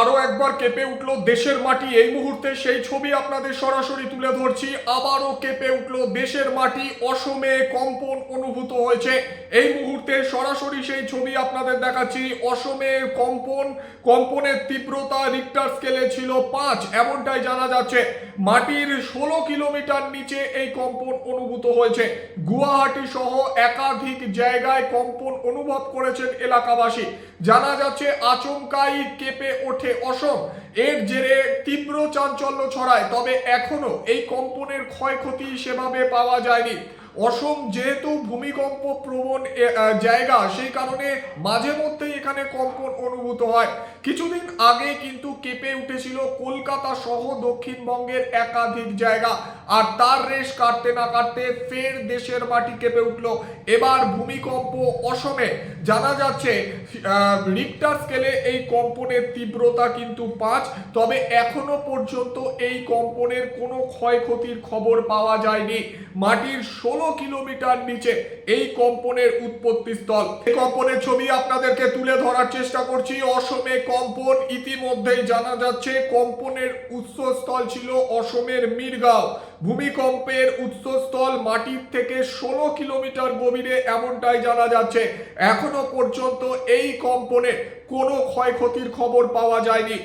আরও একবার কেঁপে উঠল দেশের মাটি। এই মুহূর্তে সেই ছবি আপনাদের সরাসরি তুলে ধরছি। আবারও কেঁপে উঠল দেশের মাটি। অসমে কম্পন অনুভূত হয়েছে। এই মুহূর্তে সরাসরি সেই ছবি আপনাদের দেখাচ্ছি। অসমে কম্পন, কম্পনের তীব্রতা রিক্টার স্কেলে ছিল পাঁচ। এমনটাই জানা যাচ্ছে। মাটির ষোলো কিলোমিটার নিচে এই কম্পন অনুভূত হয়েছে। গুয়াহাটি সহ একাধিক জায়গায় কম্পন অনুভব করেছেন এলাকাবাসী। জানা যাচ্ছে আচমকাই কেঁপে ওঠে অসম। এর জেরে তীব্র চাঞ্চল্য ছড়ায়, তবে এখনও এই কম্পনের ক্ষয়ক্ষতি সেভাবে পাওয়া যায়নি। অসম যেহেতু ভূমিকম্প প্রবণ জায়গা, সেই কারণে মাঝে মধ্যেই এখানে কম্পন অনুভূত হয়। কিছুদিন আগে কিন্তু কেঁপে উঠেছিল কলকাতা সহ দক্ষিণবঙ্গের একাধিক জায়গা। আর তার রেশ কাটতে না কাটতে ফের দেশের মাটি কেঁপে উঠল। এবার ভূমিকম্প অসমে। জানা যাচ্ছে রিক্টার স্কেলে এই কম্পনের তীব্রতা কিন্তু পাঁচ। তবে এখনও পর্যন্ত এই কম্পনের কোনো ক্ষয়ক্ষতির খবর পাওয়া যায়নি। মাটির ষোলো কিলোমিটার নিচে এই কম্পনের উৎপত্তি স্থল। এই কম্পনের ছবি আপনাদেরকে তুলে ধরার চেষ্টা করছি। অসমে কম্পন ইতিমধ্যেই জানা যাচ্ছে, কম্পনের উৎসস্থল ছিল অসমের মিরগাঁও। ভূমিকম্পের উৎসস্থল মাটির থেকে ষোলো কিলোমিটার গভীরে এমনটাই জানা যাচ্ছে। এখনও পর্যন্ত এই কম্পনে কোনো ক্ষয়ক্ষতির খবর পাওয়া যায়নি।